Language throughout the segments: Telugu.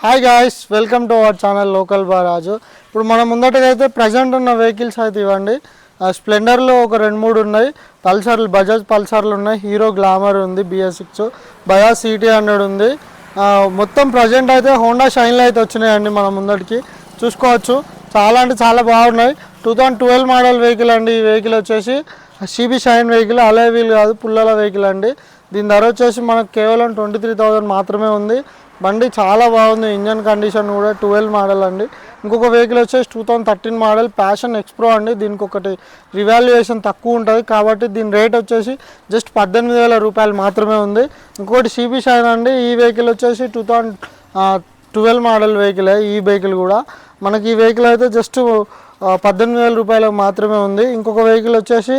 Hi guys welcome to our channel local బారాజు ఇప్పుడు మన ముందటగా ప్రజెంట్ ఉన్న వెహికల్స్ అయితే ఇవ్వండి. స్ప్లెండర్లో ఒక రెండు మూడు ఉన్నాయి. పల్సర్లు బజాజ్ పల్సర్లు ఉన్నాయి. హీరో గ్లామర్ ఉంది BS six Bajaj CT hundred ఉంది. మొత్తం ప్రజెంట్ అయితే హోండా షైన్లు అయితే వచ్చినాయండి మన ముందటికి. చూసుకోవచ్చు. చాలా అంటే చాలా బాగున్నాయి. Two thousand twelve model vehicle అండి. ఈ వెహికల్ వచ్చేసి CB Shine vehicle alloy wheel కాదు పుల్లల వెహికల్ అండి. దీని ధర వచ్చేసి మనకు కేవలం ట్వంటీ త్రీ థౌజండ్ మాత్రమే ఉంది. బండి చాలా బాగుంది. ఇంజన్ కండిషన్ కూడా ట్వెల్వ్ మోడల్ అండి. ఇంకొక వెహికల్ వచ్చేసి two thousand thirteen model Passion XPro అండి. దీనికి ఒకటి రివాల్యుయేషన్ తక్కువ ఉంటుంది. కాబట్టి దీని రేట్ వచ్చేసి జస్ట్ పద్దెనిమిది వేల రూపాయలు మాత్రమే ఉంది. ఇంకొకటి సిబి షైన్ అండి. ఈ వెహికల్ వచ్చేసి two thousand twelve model vehicle ఈ వెహికల్ కూడా. మనకి ఈ వెహికల్ అయితే జస్ట్ పద్దెనిమిది వేల రూపాయలకు మాత్రమే ఉంది. ఇంకొక వెహికల్ వచ్చేసి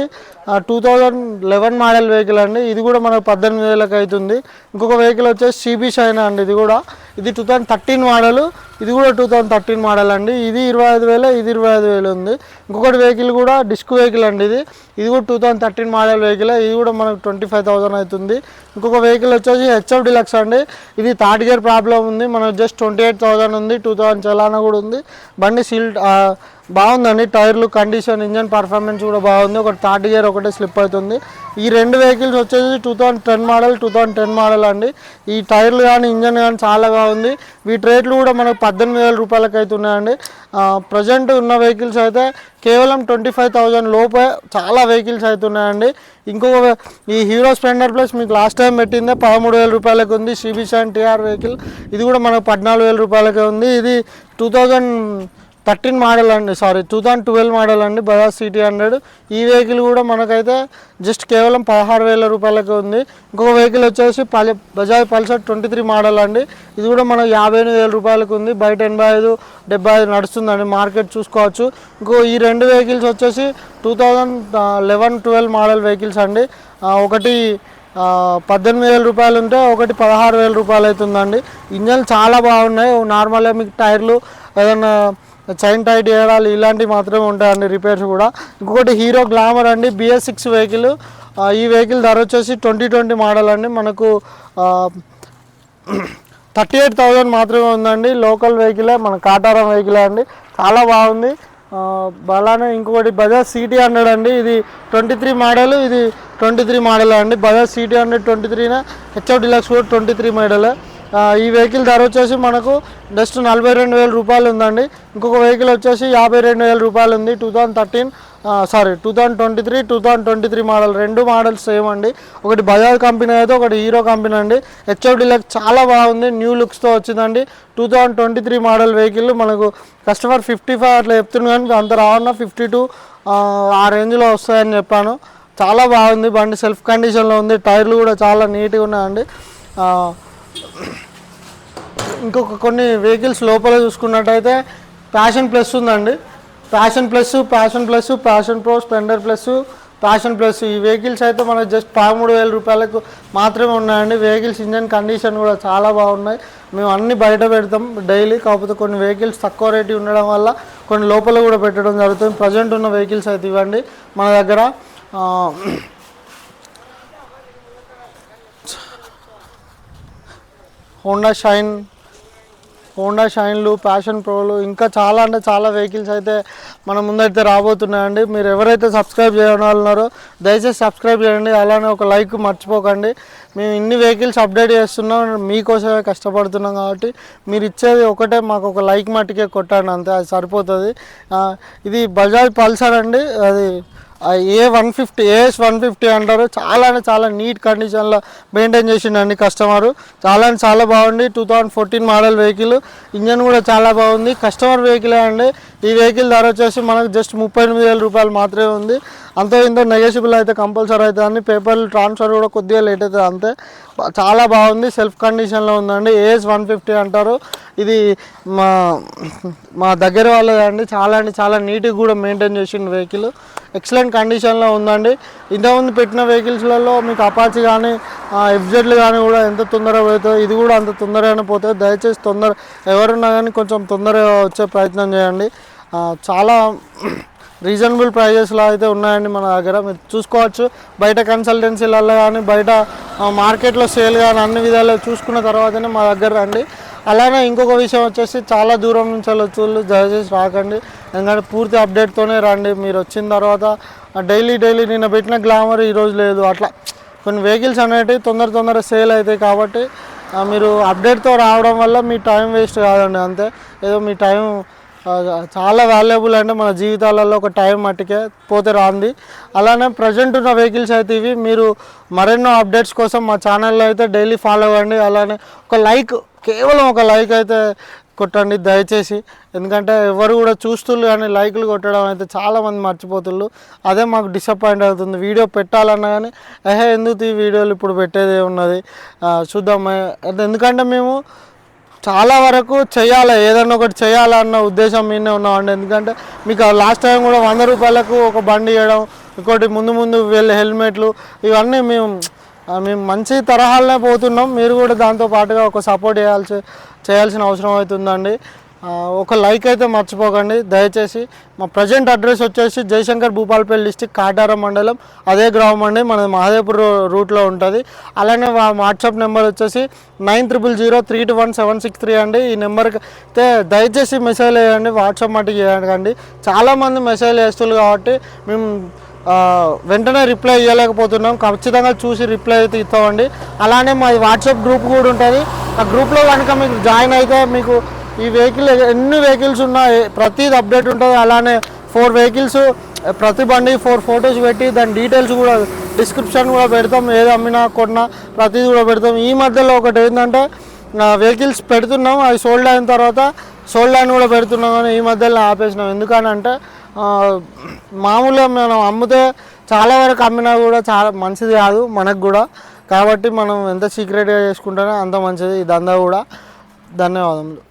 two thousand eleven model vehicle అండి. ఇది కూడా మనకు పద్దెనిమిది వేలకు అవుతుంది ఇంకొక వెహికల్ వచ్చేసి సిబి షైనా అండి. ఇది కూడా ఇది టూ థౌజండ్ థర్టీన్ మోడల్ ఇది కూడా టూ థౌజండ్ థర్టీన్ మోడల్ అండి. ఇది ఇరవై ఐదు వేలు ఇది ఇరవై ఐదు వేలు ఉంది. ఇంకొకటి వెహికల్ కూడా డిస్క్ వెహికల్ అండి ఇది. ఇది కూడా two thousand thirteen model vehicle ఇది కూడా మనకు ట్వంటీ ఫైవ్ థౌసండ్ అవుతుంది. ఇంకొక వెహికల్ వచ్చేసి హెచ్ఎఫ్ డిలక్స్ అండి. ఇది థర్డ్ గేర్ ప్రాబ్లం ఉంది. మనకు జస్ట్ ట్వంటీ ఎయిట్ థౌసండ్ ఉంది. టూ థౌసండ్ చలానా కూడా ఉంది. బండి సీల్ బాగుందండి. టైర్లు కండిషన్ ఇంజన్ పర్ఫార్మెన్స్ కూడా బాగుంది. ఒకటి థర్డ్ గేర్ ఒకటే స్లిప్ అవుతుంది. ఈ రెండు వెహికల్స్ వచ్చేసి two thousand ten model two thousand ten model అండి. ఈ టైర్లు కానీ ఇంజన్ కానీ చాలా బాగుంది. వీటి రేట్లు కూడా మనకు పద్దెనిమిది వేల రూపాయలకి అవుతున్నాయండి ప్రజెంట్ ఉన్న వెహికల్స్ అయితే కేవలం ట్వంటీ ఫైవ్ థౌజండ్ లోపే చాలా వెహికల్స్ అవుతున్నాయండి ఇంకొక ఈ హీరో స్ప్లెండర్ ప్లస్ మీకు లాస్ట్ టైం పెట్టిందే పదమూడు వేల రూపాయలకి ఉంది. సిబి టీఆర్ వెహికల్ ఇది కూడా మనకు పద్నాలుగు వేల రూపాయలకే ఉంది. ఇది టూ థౌజండ్ థర్టీన్ మోడల్ అండి sorry two thousand twelve model అండి బజాజ్ సిటీ హండ్రెడ్ ఈ వెహికల్ కూడా మనకైతే జస్ట్ కేవలం పదహారు వేల రూపాయలకి ఉంది. ఇంకొక వెహికల్ వచ్చేసి పల్ Bajaj Pulsar twenty three model అండి. ఇది కూడా మనకు యాభై ఎనిమిది వేల రూపాయలకు ఉంది. బయట ఎనభై ఐదు డెబ్బై ఐదు నడుస్తుందండి. మార్కెట్ చూసుకోవచ్చు. ఇంకో ఈ రెండు వెహికల్స్ వచ్చేసి two thousand eleven twelve model vehicles అండి. ఒకటి పద్దెనిమిది వేల రూపాయలు ఉంటే ఒకటి పదహారు వేల రూపాయలు అవుతుందండి. ఇంజన్ చాలా బాగున్నాయి. నార్మల్గా మీకు టైర్లు ఏదైనా చైన్ టైట్ చేయడాలు ఇలాంటివి మాత్రమే ఉంటాయండి రిపేర్స్ కూడా. ఇంకొకటి హీరో గ్లామర్ అండి బిఎస్ సిక్స్ వెహికల్ ఈ వెహికల్ ధర వచ్చేసి ట్వంటీ ట్వంటీ మోడల్ అండి. మనకు థర్టీ ఎయిట్ థౌజండ్ మాత్రమే ఉందండి. లోకల్ వెహికలే మన కాటారం వెహికలే అండి. చాలా బాగుంది. ఆ, అలానే ఇంకొకటి బజాజ్ సిటీ హండ్రెడ్ అండి. ఇది ట్వంటీ త్రీ మోడల్ ఇది ట్వంటీ త్రీ మోడల్ అండి. బజాజ్ సిటీ హండ్రెడ్ ట్వంటీ త్రీనే హెచ్ఎఫ్ డిలక్స్ కూడా ట్వంటీ త్రీ మోడలే ఈ వెహికల్ ధర వచ్చేసి మనకు జస్ట్ నలభై రెండు వేల రూపాయలు ఉందండి. ఇంకొక వెహికల్ వచ్చేసి యాభై రెండు వేల రూపాయలు ఉంది. Two thousand thirteen sorry two thousand twenty three two thousand twenty three model రెండు మోడల్స్ సేమ్ అండి. ఒకటి బజాజ్ కంపెనీ అయితే ఒకటి హీరో కంపెనీ అండి. హెచ్ఎఫ్ డిలక్స్ చాలా బాగుంది. న్యూ లుక్స్తో వచ్చిందండి. Two thousand twenty three model vehicle మనకు కస్టమర్ ఫిఫ్టీ ఫైవ్ అట్లా చెప్తున్నాను కానీ అంత రావన్నా ఫిఫ్టీ టూ ఆ రేంజ్లో వస్తాయని చెప్పాను. చాలా బాగుంది. బండి సెల్ఫ్ కండిషన్లో ఉంది. టైర్లు కూడా చాలా నీట్గా ఉన్నాయండి. ఇంకొక కొన్ని వెహికల్స్ లోపల చూసుకున్నట్టయితే ప్యాషన్ ప్లస్ ఉందండి. Passion Plus Passion Plus Passion Pro Splendor Plus Passion Plus. ఈ వెహికల్స్ అయితే మనకు జస్ట్ పదమూడు వేల రూపాయలకు మాత్రమే ఉన్నాయండి. వెహికల్స్ ఇంజన్ కండిషన్ కూడా చాలా బాగున్నాయి. మేము అన్ని బయట పెడతాం డైలీ. కాకపోతే కొన్ని వెహికల్స్ తక్కువ రేటు ఉండడం వల్ల కొన్ని లోపల కూడా పెట్టడం జరుగుతుంది. ప్రజెంట్ ఉన్న వెహికల్స్ అయితే ఇవ్వండి. మన దగ్గర హోండా షైన్ హోండా షైన్లు ప్యాషన్ ప్రోలు ఇంకా చాలా అంటే చాలా వెహికల్స్ అయితే మన ముందైతే రాబోతున్నాయండి. మీరు ఎవరైతే సబ్స్క్రైబ్ చేయడం వాళ్ళు ఉన్నారో దయచేసి సబ్స్క్రైబ్ చేయండి. అలానే ఒక లైక్ మర్చిపోకండి. మేము ఇన్ని వెహికల్స్ అప్డేట్ చేస్తున్నాం. మీకోసమే కష్టపడుతున్నాం కాబట్టి మీరు ఇచ్చేది ఒకటే మాకు ఒక లైక్ మట్టికే కొట్టండి అంతే అది సరిపోతుంది. ఇది బజాజ్ పల్సర్ అండి. అది A one fifty AS one fifty అంటారు. చాలా అంటే చాలా నీట్ కండిషన్లో మెయింటైన్ చేసిండండి కస్టమర్ చాలా అంటే చాలా బాగుంది. Two thousand fourteen model vehicle engine కూడా చాలా బాగుంది. కస్టమర్ వెహికలే అండి. ఈ వెహికల్ ధర వచ్చేసి మనకు జస్ట్ ముప్పై ఎనిమిది వేల రూపాయలు మాత్రమే ఉంది. అంతే ఇంత నెగోషియబుల్ అయితే కంపల్సరీ అవుతుంది అని పేపర్లు ట్రాన్స్ఫర్ కూడా కొద్దిగా లేట్ అవుతుంది అంతే. చాలా బాగుంది. సెల్ఫ్ కండిషన్లో ఉందండి. ఏఎస్ వన్ ఫిఫ్టీ అంటారు. ఇది మా మా దగ్గర వాళ్ళదండి చాలా అంటే చాలా నీట్గా కూడా మెయింటైన్ చేసిన వెహికల్ ఎక్సలెంట్ కండిషన్లో ఉందండి. ఇంతకుముందు పెట్టిన వెహికల్స్లలో మీకు అపాచి కానీ ఎఫ్జెడ్లు కానీ కూడా ఎంత తొందరగా పోతుందో ఇది కూడా అంత తొందరగానే పోతుంది దయచేసి తొందర ఎవరున్నా కానీ కొంచెం తొందరగా వచ్చే ప్రయత్నం చేయండి. చాలా రీజనబుల్ ప్రైజెస్లో అయితే ఉన్నాయండి మన దగ్గర. మీరు చూసుకోవచ్చు. బయట కన్సల్టెన్సీలలో కానీ బయట మార్కెట్లో సేల్ కానీ అన్ని విధాలు చూసుకున్న తర్వాతనే మా దగ్గర రండి. అలానే ఇంకొక విషయం వచ్చేసి చాలా దూరం నుంచి వచ్చి వాళ్ళు దయచేసి రాకండి. ఎందుకంటే పూర్తి అప్డేట్తోనే రండి. మీరు వచ్చిన తర్వాత డైలీ డైలీ నిన్న పెట్టిన గ్లామర్ ఈరోజు లేదు. అట్లా కొన్ని వెహికల్స్ అనేటివి తొందర తొందర సేల్ అవుతాయి కాబట్టి మీరు అప్డేట్తో రావడం వల్ల మీ టైం వేస్ట్ కాదండి. అంతే. ఏదో మీ టైం చాలా వాల్యుబుల్ అంటే మన జీవితాలలో ఒక టైం మట్టికే పోతే రాంది. అలానే ప్రజెంట్ ఉన్న వెహికల్స్ అయితే ఇవి మీరు మరెన్నో అప్డేట్స్ కోసం మా ఛానల్లో అయితే డైలీ ఫాలో అవ్వండి. అలానే ఒక లైక్ కేవలం ఒక లైక్ అయితే కొట్టండి దయచేసి. ఎందుకంటే ఎవరు కూడా చూస్తుళ్ళు కానీ లైక్లు కొట్టడం అయితే చాలామంది మర్చిపోతుళ్ళు అదే మాకు డిసప్పాయింట్ అవుతుంది. వీడియో పెట్టాలన్నా కానీ ఏహే ఎందుకు ఈ వీడియోలు ఇప్పుడు పెట్టేదే ఉన్నది చూద్దాం. ఎందుకంటే మేము చాలా వరకు చేయాలి ఏదన్నా ఒకటి చేయాలన్న ఉద్దేశం మీదనే ఉన్నామండి. ఎందుకంటే మీకు లాస్ట్ టైం కూడా వంద రూపాయలకు ఒక బండి ఇవ్వడం ఇంకోటి ముందు ముందు వెళ్ళే హెల్మెట్లు ఇవన్నీ మేము మేము మంచి తరహాలనే పోతున్నాం. మీరు కూడా దాంతో పాటుగా ఒక సపోర్ట్ చేయాల్సి చేయాల్సిన అవసరం అవుతుందండి. ఒక లైక్ అయితే మర్చిపోకండి. దయచేసి మా ప్రజెంట్ అడ్రస్ వచ్చేసి జయశంకర్ భూపాలపల్లి డిస్టిక్ కాటారం మండలం. అదే గ్రామం అండి. మనది మహదేపూర్ రూట్లో ఉంటుంది. అలానే వాట్సాప్ నెంబర్ వచ్చేసి nine triple zero three two one seven six three అండి. ఈ నెంబర్కి అయితే దయచేసి మెసేజ్ వేయండి వాట్సాప్ మటుకు చేయండి. చాలామంది మెసేజ్ వేస్తున్నారు కాబట్టి మేము వెంటనే రిప్లై ఇవ్వలేకపోతున్నాం ఖచ్చితంగా చూసి రిప్లై అయితే ఇస్తామండి. అలానే మాది వాట్సాప్ గ్రూప్ కూడా ఉంటుంది. ఆ గ్రూప్లో కనుక మీకు జాయిన్ అయితే మీకు ఈ వెహికల్ ఎన్ని వెహికల్స్ ఉన్నాయి? ప్రతిది అప్డేట్ ఉంటుంది. అలానే ఫోర్ వెహికల్స్ ప్రతి బండి ఫోర్ ఫొటోస్ పెట్టి దాని డీటెయిల్స్ కూడా డిస్క్రిప్షన్ కూడా పెడతాం. ఏది అమ్మినా కొన్నా ప్రతిది కూడా పెడతాం. ఈ మధ్యలో ఒకటి ఏంటంటే వెహికల్స్ పెడుతున్నాం. అవి సోల్డ్ అయిన తర్వాత సోల్డ్ అని కూడా పెడుతున్నాం కానీ ఈ మధ్యలో ఆపేసినాం. ఎందుకనంటే మామూలుగా మనం అమ్మితే చాలా వరకు అమ్మినా కూడా చాలా మంచిది కాదు మనకు కూడా. కాబట్టి మనం ఎంత సీక్రెట్గా చేసుకుంటేనే అంత మంచిది. ఈ దందా కూడా. ధన్యవాదములు.